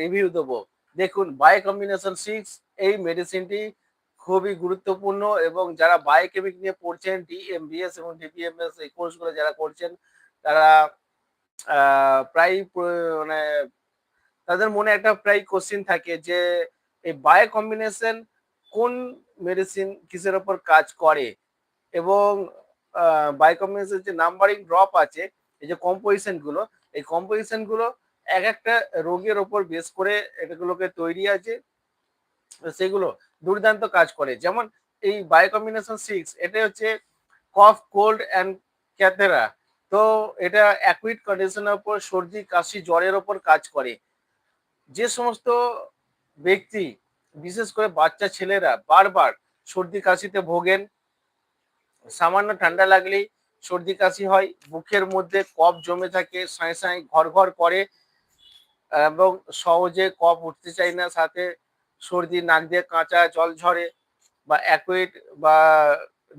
Review দেবো। দেখুন bio combination six এই মেডিসিনটি খুবই গুরুত্বপূর্ণ এবং যারা বায়োকেমিক নিয়ে পড়ছেন ডিএমবিএস এবং ডিপিএমএস এই কোর্সগুলো যারা করছেন, তারা প্রায় মানে তাদের মনে একটা প্রায় কোশ্চিন থাকে যে, এই বায়ো কম্বিনেশন কোন মেডিসিন কিসের ওপর কাজ করে? এবং বায়ো কম্বিনেশন যে নাম্বারিং ড্রপ আছে, এই যে কম্পোজিশনগুলো, এই কম্পোজিশনগুলো এক একটা রোগের ওপর বেস করে এগুলোকে তৈরি আছে, সেগুলো দুর্দান্ত কাজ করে। যেমন এই বায়ো কম্বিনেশন সিক্স এটা হচ্ছে কফ কোল্ড অ্যান্ড ক্যাথেরা তো এটা অ্যাকুইট কন্ডিশনের ওপর সর্দি, কাশি, জ্বরের ওপর কাজ করে। যে সমস্ত ব্যক্তি, বিশেষ করে বাচ্চা ছেলেরা বারবার সর্দি, কাশিতে ভোগেন, সামান্য ঠান্ডা লাগলেই সর্দি, কাশি হয়, বুকের মধ্যে কফ জমে থাকে সাঁই সাঁই ঘর ঘর করে এবং সহজে কফ উঠতে চায় না, সাথে সর্দি, নাক দিয়ে কাঁচা জল ঝরে বা অ্যাকুইট বা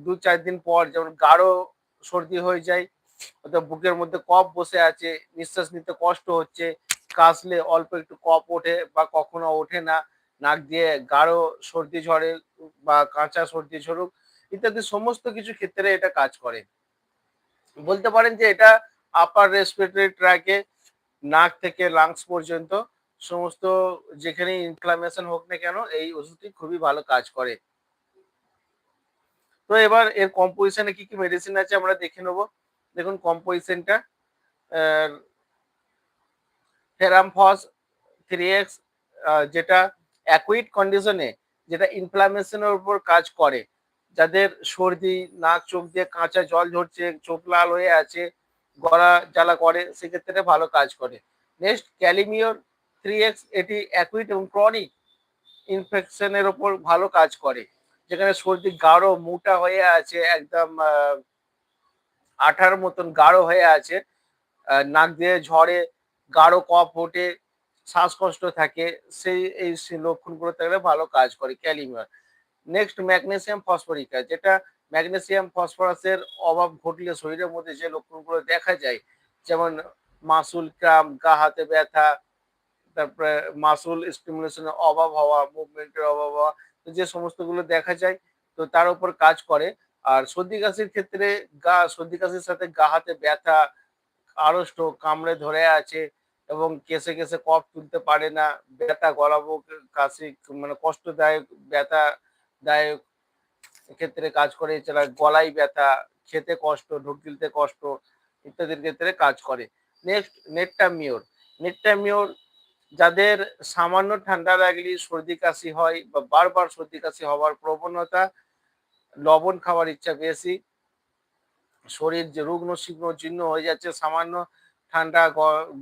দু চার দিন পর যেমন গাঢ় সর্দি হয়ে যায়, অর্থাৎ বুকের মধ্যে কফ বসে আছে, নিঃশ্বাস নিতে কষ্ট হচ্ছে, কাশলে অল্প একটু কফ ওঠে বা কখনো ওঠে না, নাক দিয়ে গাঢ় সর্দি ঝরে বা কাঁচা সর্দি ঝরুক ইত্যাদি সমস্ত কিছু ক্ষেত্রে এটা কাজ করে। বলতে পারেন যে এটা আপার রেসপিরেটরি ট্র্যাকে নাক থেকে লাংস পর্যন্ত সমস্ত যেখানে ইনফ্লামেশন হোক না কেন এই ওষুধটি খুবই ভালো কাজ করে। তো এবার এর কম্পোজিশনে কি কি মেডিসিন আছে আমরা দেখে নেব। দেখুন কম্পোজিশনটা ফেরামফস থ্রি এক্স যেটা অ্যাকুইট কন্ডিশনে যেটা ইনফ্লামেশনের উপর কাজ করে। যাদের সর্দি, নাক, চোখ দিয়ে কাঁচা জল ঝরছে, চোখ লাল হয়ে আছে গলা জ্বালা করে, সেক্ষেত্রে ভালো কাজ করে। Next kali mur three X এটি অ্যাকুইট এবং ক্রনিক ইনফেকশনের ওপর ভালো কাজ করে। যেখানে সর্দি গাঢ়, মোটা হয়ে আছে, একদম আঠার মতন গাঢ় হয়ে আছে। নাক দিয়ে ঝরে গাঢ় কফ ওঠে, শ্বাসকষ্ট থাকে, সেই, এই লক্ষণগুলো থাকলে ভালো কাজ করে kali mur next magnesium phosphorica যেটা ম্যাগনেসিয়াম, ফসফরাসের অভাব ঘটলে শরীরের মধ্যে যে লক্ষণগুলো দেখা যায়, যেমন মাসুল, ক্রাম, গা, হাতে ব্যথা, তারপরে মাসুল স্টিমুলেশনের অভাব হওয়া মুভমেন্টের অভাব হওয়া, তো যে সমস্তগুলো দেখা যায়, তো তার উপর কাজ করে। আর সর্দি কাশির ক্ষেত্রে গা, সর্দি কাশির সাথে গা, হাতে ব্যথা আড়ষ্ট কামড়ে ধরে আছে এবং কেসে কেসে কফ তুলতে পারে না, ব্যথা গলাবো কাশি মানে কষ্টদায়ক ব্যথা দায়ক ক্ষেত্রে কাজ করে, এছাড়া গলায় ব্যথা, খেতে কষ্ট, ঢুক গিলতে কষ্ট ইত্যাদির ক্ষেত্রে কাজ করে। নেক্সট নেটটামিওর নেটটামিওর যাদের সামান্য ঠান্ডা লাগলে সর্দি কাশি হয় বা বারবার সর্দি কাশি হওয়ার প্রবণতা, লবণ খাওয়ার ইচ্ছা বেশি, শরীর যে রুগ্ন শীঘ্র জীর্ণ হয়ে যাচ্ছে, সামান্য ঠান্ডা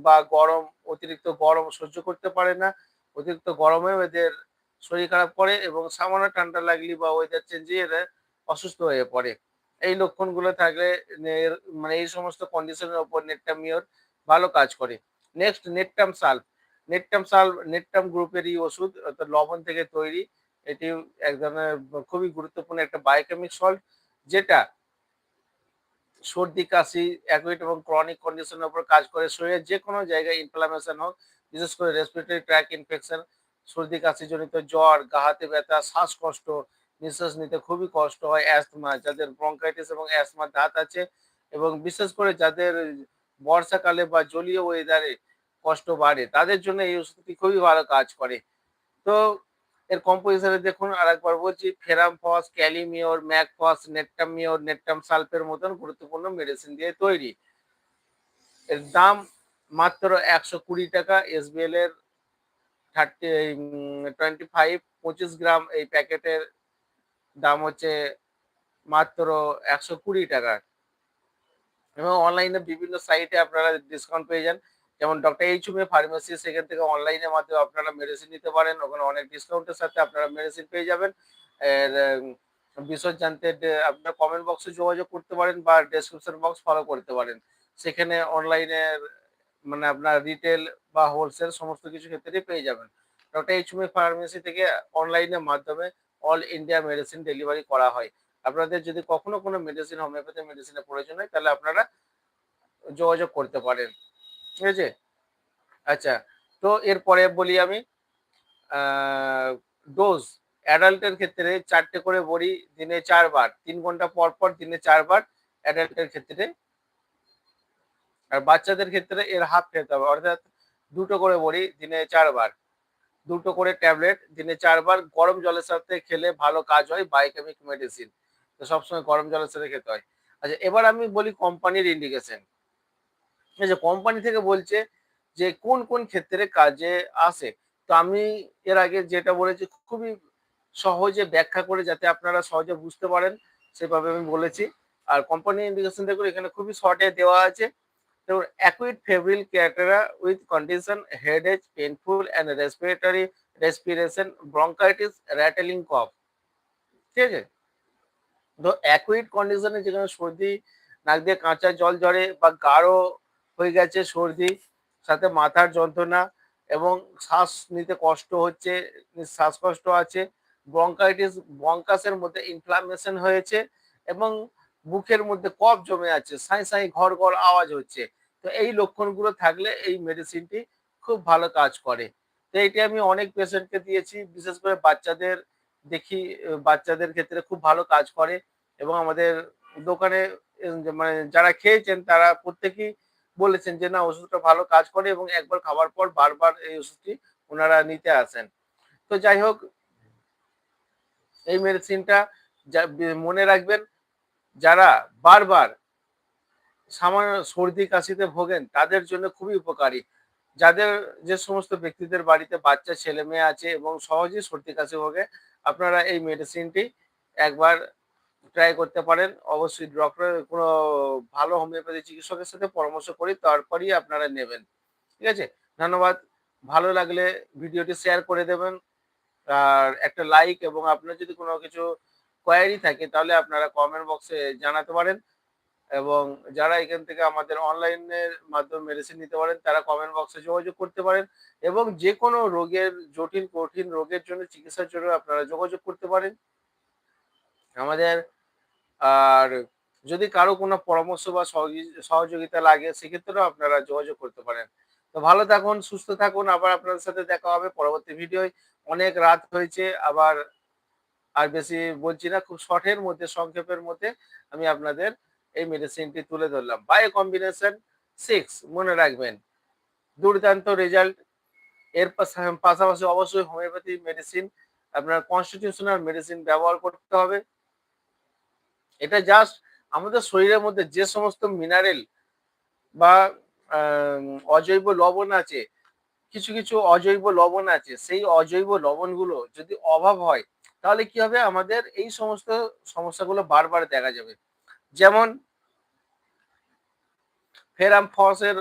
বা গরম, অতিরিক্ত গরম সহ্য করতে পারে না, অতিরিক্ত গরমেও এদের শরীর খারাপ করে এবং সামান্য ঠান্ডা লাগলে বা ওয়েদার চেঞ্জে এরা অসুস্থ হয়ে পড়ে। এই লক্ষণগুলো থাকলে মানে এই সমস্ত কন্ডিশনের ওপর নেটটামিওর ভালো কাজ করে। Next natrum sulph natrum sulph natrum গ্রুপেরই ওষুধ, অর্থাৎ লবণ থেকে তৈরি, এটি এক ধরনের খুবই গুরুত্বপূর্ণ একটা বায়োকেমিক সল্ট যেটা সর্দি, কাশি অ্যাকুইট এবং ক্রনিক কন্ডিশনের উপর কাজ করে। শরীরের যে কোনো জায়গায় ইনফ্লামেশন হোক, বিশেষ করে রেসপিরেটরি ট্র্যাক ইনফেকশন সর্দি কাশি জনিত জ্বর, গা হাতে ব্যথা, শ্বাসকষ্ট, নিঃশ্বাস নিতে খুবই কষ্ট হয় অ্যাস্তমা যাদের ব্রঙ্কাইটিস এবং অ্যাস্তমার ধাত আছে এবং বিশেষ করে যাদের বর্ষাকালে বা জলীয় ওয়েদারে কষ্ট বাড়ে, তাদের জন্য এই ওষুধটি খুবই ভালো কাজ করে। তো এর কম্পোজিশনে দেখুন আর একবার বলছি, ফেরাম ফেরামফস ক্যালিমিওর ম্যাকফস নেট্টামিওর, নেট্টাম সালফের মতন গুরুত্বপূর্ণ মেডিসিন দিয়ে তৈরি। এর দাম মাত্র একশো কুড়ি টাকা এসবিএল এর থার্টি টোয়েন্টি ফাইভ পঁচিশ গ্রাম এই প্যাকেটের দাম হচ্ছে মাত্র একশো কুড়ি টাকা। এবং অনলাইনে বিভিন্ন সাইটে আপনারা ডিসকাউন্ট পেয়ে যান। যেমন ডক্টর এইচ উমে ফার্মেসি সেখান থেকে অনলাইনের মাধ্যমে আপনারা মেডিসিন নিতে পারেন। ওখানে অনেক ডিসকাউন্টের সাথে আপনারা মেডিসিন পেয়ে যাবেন। এর বিশদ জানতে আপনার কমেন্ট বক্সে যোগাযোগ করতে পারেন বা ডেসক্রিপশন বক্স ফলো করতে পারেন। সেখানে অনলাইনের মানে আপনার রিটেল বা হোলসেল সমস্ত কিছু ক্ষেত্রেই পেয়ে যাবেন। ডক্টর এইচ উমে ফার্মেসি থেকে অনলাইনের মাধ্যমে অল ইন্ডিয়া মেডিসিন ডেলিভারি করা হয়। আপনাদের যদি কখনো কোনো মেডিসিন হোমিওপ্যাথি মেডিসিনের প্রয়োজন হয় তাহলে আপনারা যোগাযোগ করতে পারেন। ঠিক আছে? আচ্ছা তো তো এরপরে বলি আমি ডোজ অ্যাডাল্টের ক্ষেত্রে চারটে করে বড়ি দিনে চারবার, তিন ঘণ্টা পর পর দিনে চারবার অ্যাডাল্টের ক্ষেত্রে আর বাচ্চাদের ক্ষেত্রে এর হাফ খেতে হবে। অর্থাৎ দুটো করে বড়ি দিনে চারবার। দুটো করে ট্যাবলেট, দিনে চারবার গরম জলের সাথে খেলে ভালো কাজ হয় বায়োকেমিক মেডিসিন তো সবসময় গরম জলের সাথে খেতে হয়। আচ্ছা এবার আমি বলি কোম্পানির ইন্ডিকেশন এই যে কোম্পানি থেকে বলছে যে কোন কোন ক্ষেত্রে কাজে আসে। তো আমি এর আগে যেটা বলেছি, খুবই সহজে ব্যাখ্যা করে যাতে আপনারা সহজে বুঝতে পারেন, সেভাবে আমি বলেছি। আর কোম্পানি ইন্ডিকেশন দেখুন, এখানে খুবই শর্টে দেওয়া আছে। দেখুন acute febrile catarrh with condition headache painful and respiratory respiration bronchitis rattling cough ঠিক আছে? তো অ্যাকুইট কন্ডিশনে যেখানে সর্দি, নাক দিয়ে কাঁচা জল ঝরে বা গাঢ় হয়ে গেছে সর্দি, সাথে মাথার যন্ত্রণা এবং শ্বাস নিতে কষ্ট হচ্ছে, শ্বাসকষ্ট আছে ব্রঙ্কাইটিস ব্রঙ্কাসের মধ্যে ইনফ্লামেশন হয়েছে এবং বুকের মধ্যে কফ জমে আছে, সাই সাই ঘর ঘর আওয়াজ হচ্ছে। তো এই লক্ষণগুলো থাকলে এই মেডিসিনটি খুব ভালো কাজ করে। তো এটি আমি অনেক পেশেন্টকে দিয়েছি, বিশেষ করে বাচ্চাদের দেখি, বাচ্চাদের ক্ষেত্রে খুব ভালো কাজ করে এবং আমাদের দোকানে মানে যারা খেয়েছেন তারা প্রত্যেকেই বলেছেন যে, না, ওষুধটা ভালো কাজ করে এবং একবার খাওয়ার পর বারবার এই ওষুধটি ওনারা নিতে আসেন। তো যাই হোক, এই মেডিসিনটা মনে রাখবেন যারা বারবার সামান্য সর্দি কাশিতে ভোগেন, তাদের জন্য খুবই উপকারী। যাদের যে সমস্ত ব্যক্তিদের বাড়িতে বাচ্চা, ছেলে মেয়ে আছে এবং সহজেই সর্দি কাশি ভোগে, আপনারা এই মেডিসিনটি একবার ট্রাই করতে পারেন। অবশ্যই ডক্টর কোনো ভালো হোমিওপ্যাথি চিকিৎসকের সাথে পরামর্শ করি তারপরই আপনারা নেবেন। ঠিক আছে? ধন্যবাদ। ভালো লাগলে ভিডিওটি শেয়ার করে দেবেন। আর একটা লাইক এবং আপনার যদি কোনো কিছু কোয়ারি থাকে, তাহলে আপনারা কমেন্ট বক্সে জানাতে পারেন। এবং যারা এখান থেকে আমাদের অনলাইনের মাধ্যমে মেডিসিন নিতে পারেন, তারা কমেন্ট বক্সে যোগাযোগ করতে পারেন। এবং যে কোনো রোগের জটিল, কঠিন রোগের জন্য চিকিৎসার জন্য আপনারা যোগাযোগ করতে পারেন। আমাদের আর যদি কারও কোনো পরামর্শ বা সহযোগিতা লাগে, সেক্ষেত্রেও আপনারা যোগাযোগ করতে পারেন। তো ভালো থাকুন, সুস্থ থাকুন। আবার আপনাদের সাথে দেখা হবে পরবর্তী ভিডিওয় অনেক রাত হয়েছে, আবার আর বেশি বলছি না, খুব শর্টের মধ্যে, সংক্ষেপের মধ্যে আমি আপনাদের এই মেডিসিনটি তুলে ধরলাম। বায়ো কম্বিনেশন সিক্স মনে রাখবেন, দুর্দান্ত রেজাল্ট এর পাশাপাশি অবশ্যই হোমিওপ্যাথি মেডিসিন আপনার কনস্টিটিউশনাল মেডিসিন ব্যবহার করতে হবে। এটা জাস্ট আমাদের শরীরের মধ্যে যে সমস্ত মিনারেল বা অজৈব লবণ আছে, কিছু কিছু অজৈব লবণ আছে, সেই অজৈব লবণগুলো যদি অভাব হয় তাহলে কি হবে? আমাদের এই সমস্ত সমস্যাগুলো বারবার দেখা যাবে। যেমন ফেরাম ফসের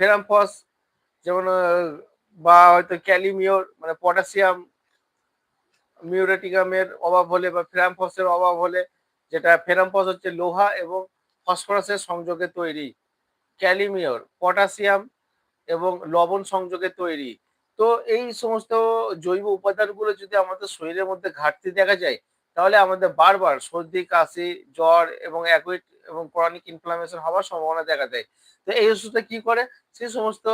ফেরাম ফস যেমন বা হয়তো ক্যালিমিওর মানে পটাশিয়াম মিউরেটিকামের অভাব হলে বা ফেরামফসের অভাব হলে যেটা ফেরাম ফস হচ্ছে লোহা এবং ফসফরাসের সংযোগে তৈরি। ক্যালিমিওর, পটাশিয়াম এবং লবণ সংযোগে তৈরি। তো এই সমস্ত জৈব উপাদানগুলো যদি আমাদের শরীরের মধ্যে ঘাটতি দেখা যায়, তাহলে আমাদের বারবার সর্দি, কাশি, জ্বর এবং অ্যাকুইট এবং ক্রনিক ইনফ্লামেশন হওয়ার সম্ভাবনা দেখা দেয়। তো এই ওষুধটা কি করে? সেই সমস্ত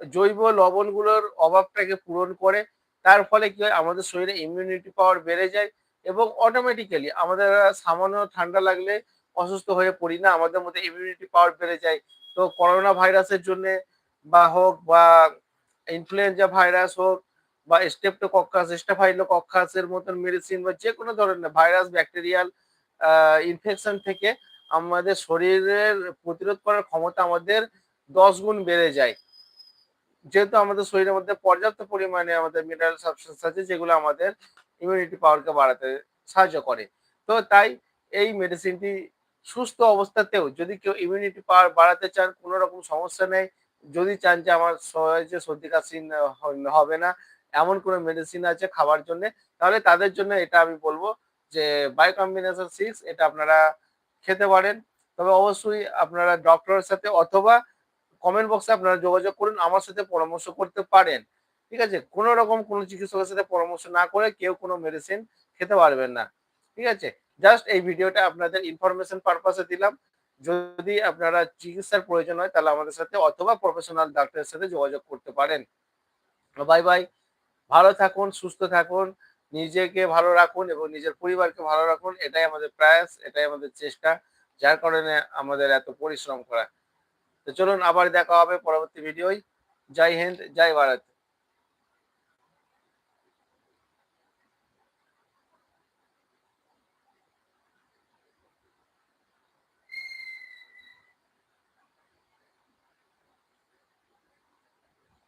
জৈব লবণগুলোর অভাবটাকে পূরণ করে, তার ফলে কি হয়? আমাদের শরীরে ইমিউনিটি পাওয়ার বেড়ে যায় এবং অটোমেটিক্যালি আমাদের সামান্য ঠান্ডা লাগলে অসুস্থ হয়ে পড়ি না, আমাদের মধ্যে ইমিউনিটি পাওয়ার বেড়ে যায়। তো করোনা ভাইরাসের জন্য বা হোক বা ইনফ্লুয়েঞ্জা ভাইরাস হোক বা স্টেপটোকক্কাস স্টাফাইলোকক্কাসের মতন মেডিসিন বা যে কোনো ধরনের ভাইরাস ব্যাকটেরিয়াল ইনফেকশন থেকে আমাদের শরীরের প্রতিরোধ করার ক্ষমতা আমাদের দশ গুণ বেড়ে যায়। যেহেতু আমাদের শরীরের মধ্যে পর্যাপ্ত পরিমাণে আমাদের মিনারেল সাবস্টেন্স আছে, যেগুলো আমাদের ইমিউনিটি পাওয়ারকে বাড়াতে সাহায্য করে। তো তাই এই মেডিসিনটি সুস্থ অবস্থাতেও যদি কেউ ইমিউনিটি পাওয়ার বাড়াতে চান, কোনো রকম সমস্যা নেই। যদি চান যে আমার সহজে সর্দি কাশি হবে না, এমন কোনো মেডিসিন আছে খাবার জন্য, তাহলে তাদের জন্য এটা আমি বলব যে বাই কম্বিনেশন সিক্স এটা আপনারা খেতে পারেন। তবে অবশ্যই আপনারা ডক্টরের সাথে অথবা কমেন্ট বক্সে আপনারা যোগাযোগ করুন, আমার সাথে পরামর্শ করতে পারেন। ঠিক আছে? কোনো রকম কোনো চিকিৎসকের সাথে পরামর্শ না করে কেউ কোনো মেডিসিন খেতে পারবেন না। ঠিক আছে? জাস্ট এই ভিডিওটা আপনাদের ইনফরমেশন পারপাসে দিলাম। যদি আপনারা চিকিৎসার প্রয়োজন হয়, তাহলে আমাদের সাথে অথবা প্রফেশনাল ডাক্তারের সাথে যোগাযোগ করতে পারেন। Bye bye. ভালো থাকুন, সুস্থ থাকুন, নিজেকে ভালো রাখুন এবং নিজের পরিবারকে ভালো রাখুন, এটাই আমাদের প্রয়াস, এটাই আমাদের চেষ্টা, যার কারণে আমাদের এত পরিশ্রম করা। তো চলুন আবার দেখা হবে পরবর্তী ভিডিওয় জয় হিন্দ, জয় ভারত।